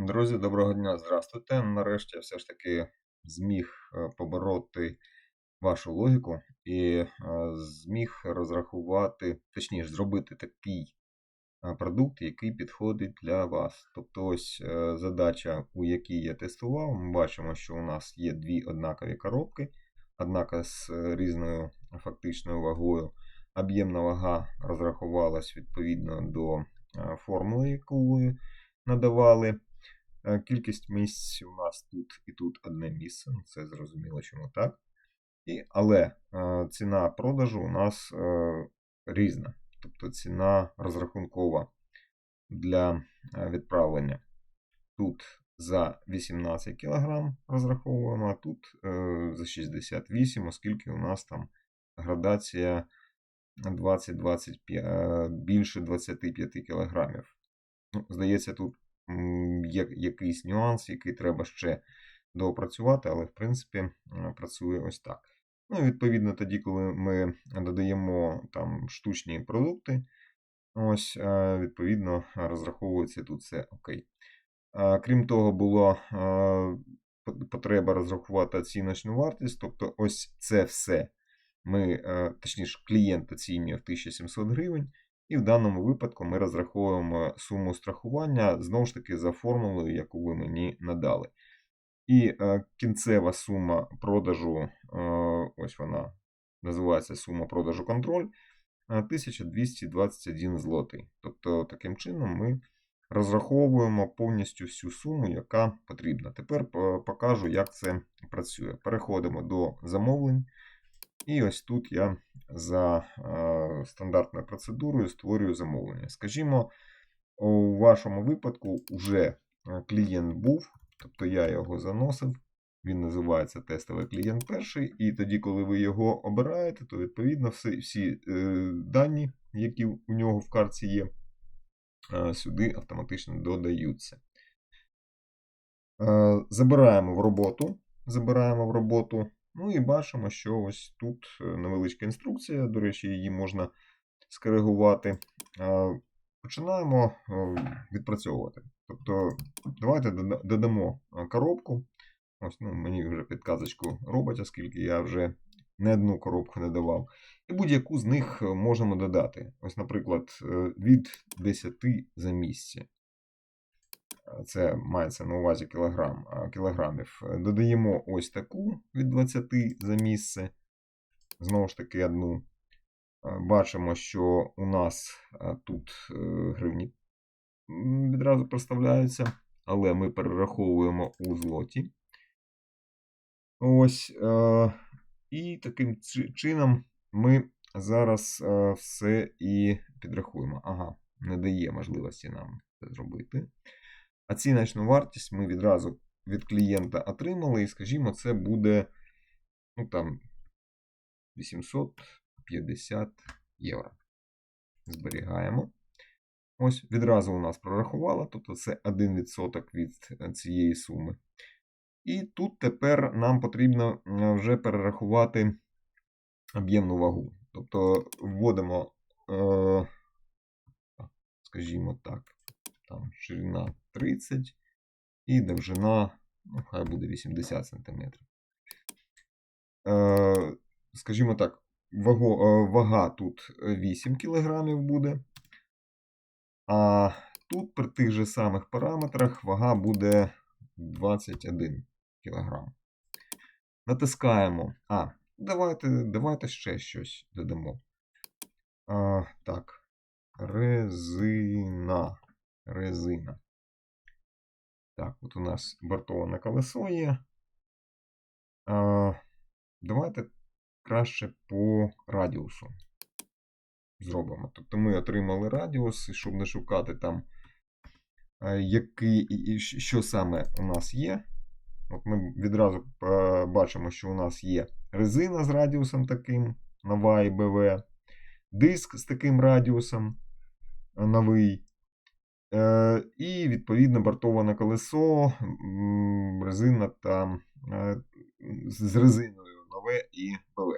Друзі, доброго дня, здравствуйте. Нарешті я все ж таки зміг е, побороти вашу логіку і е, зміг розрахувати, точніше, зробити такий е, продукт, який підходить для вас. Тобто, ось задача, у якій я тестував, ми бачимо, що у нас є дві однакові коробки, однака з різною фактичною вагою. Об'ємна вага розрахувалась відповідно до формули, яку надавали. Е, Кількість місць у нас тут і тут одне місце, ну, це зрозуміло, чому так. І, але е, ціна продажу у нас е, різна. Тобто ціна розрахункова для відправлення. Тут за 18 кг розраховуємо, а тут за 68, оскільки у нас там градація 20-25, більше 25 кг. Ну, здається, тут якийсь нюанс, який треба ще доопрацювати, але в принципі е, працює ось так. Ну, відповідно, тоді, коли ми додаємо там штучні продукти, ось, е, відповідно, розраховується тут все окей. Е, Крім того, була потреба розрахувати оціночну вартість, тобто ось це все ми, точніше, клієнт оцінює в 1700 гривень. І в даному випадку ми розраховуємо суму страхування знову ж таки за формулою, яку ви мені надали. І е, кінцева сума продажу, е, ось вона називається сума продажу контроль, е, 1221 злотий. Тобто, таким чином ми розраховуємо повністю всю суму, яка потрібна. Тепер е, покажу, як це працює. Переходимо до замовлень. І ось тут я за е, стандартною процедурою створюю замовлення. Скажімо, у вашому випадку вже е, клієнт був, тобто я його заносив. Він називається тестовий клієнт перший. І тоді, коли ви його обираєте, то відповідно всі, всі е, дані, які у нього в картці є, е, сюди автоматично додаються. Е, забираємо в роботу. Забираємо в роботу. Ну і бачимо, що ось тут е, невеличка інструкція. До речі, її можна скоригувати. Починаємо е, відпрацьовувати. Тобто, давайте додамо е, коробку. Ось, ну, мені вже підказочку робить, оскільки я вже не одну коробку не давав. І будь-яку з них можемо додати. Ось, наприклад, від 10 за місце. Це мається на увазі кілограм, кілограмів. Додаємо ось таку від 20 за місце. Знову ж таки, одну. Бачимо, що у нас тут е, гривні відразу проставляються, але ми перераховуємо у злоті. Ось. е, І таким чином ми зараз е, все і підрахуємо. Ага, не дає можливості нам це зробити. Оціночну вартість ми відразу від клієнта отримали, і, скажімо, це буде ну, там, 850 євро. Зберігаємо. Ось відразу у нас прорахувало, тобто це 1% від е, цієї суми. І тут тепер нам потрібно е, вже перерахувати об'ємну вагу. Тобто вводимо, е, скажімо так, там ширина 30 і довжина, ну, хай буде 80 см. Е, скажімо так, ваго, е, вага тут 8 кг буде. А тут при тих же самих параметрах вага буде 21 кг. Натискаємо. А, давайте, давайте ще щось додамо. А, так. Резина. Резина. Так, от у нас бортоване колесо є. А, давайте краще по радіусу зробимо. Тобто ми отримали радіус, і щоб не шукати там, який, і- що саме у нас є. От ми відразу е, бачимо, що у нас є резина з радіусом таким, нова і БВ, диск з таким радіусом новий. Е, і відповідно бортоване колесо, резина та е, з резиною нове і БВ.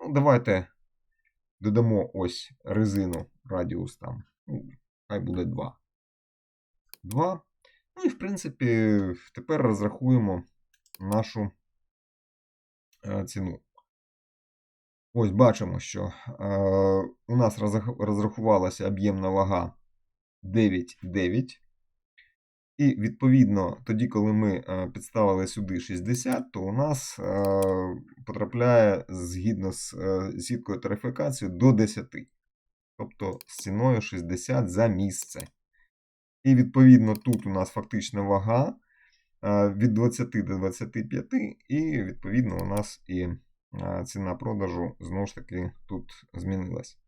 Ну, давайте додамо ось резину радіус там. Ну, хай буде 2. 2. Ну і, в принципі, тепер розрахуємо нашу е, ціну. Ось бачимо, що у нас розрахувалася об'ємна вага 9,9. І відповідно, тоді, коли ми е, підставили сюди 60, то у нас е, потрапляє згідно з е, сіткою тарифікації до 10. Тобто з ціною 60 за місце. І відповідно тут у нас фактична вага е, від 20 до 25, і відповідно у нас і е, ціна продажу знову ж таки тут змінилась.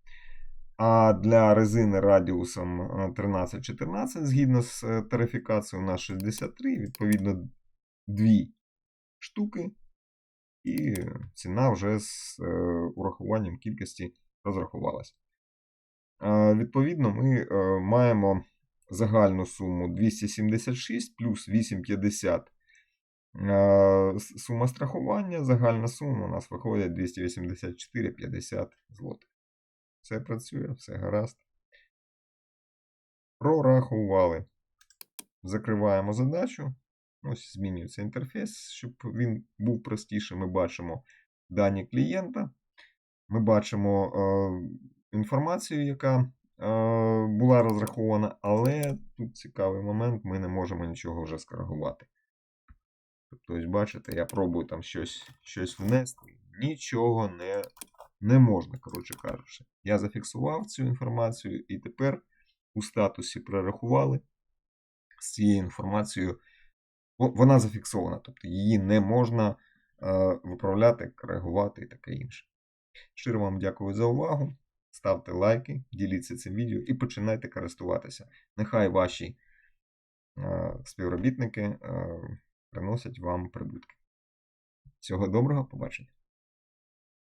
А для резини радіусом е, 13-14, згідно з е, тарифікацією, у нас 63, відповідно, 2 штуки, і ціна вже з е, урахуванням кількості розрахувалась. Е, Відповідно, ми е, маємо загальну суму 276 плюс 8,50 е, сума страхування. Загальна сума у нас виходить 284,50 злотих. Все працює, все гаразд. Прорахували. Закриваємо задачу. Ось змінюється інтерфейс, щоб він був простіший. Ми бачимо дані клієнта. Ми бачимо е, інформацію, яка е, була розрахована, але тут цікавий момент, ми не можемо нічого вже скоригувати. Тобто, бачите, я пробую там щось, щось внести. Нічого не, не можна, коротше кажучи. Я зафіксував цю інформацію, і тепер у статусі прорахували з цією інформацією. Во- Вона зафіксована, тобто її не можна е, виправляти, коригувати і таке інше. Щиро вам дякую за увагу. Ставте лайки, діліться цим відео і починайте користуватися. Нехай ваші е, співробітники е, приносять вам прибутки. Всього доброго, побачення!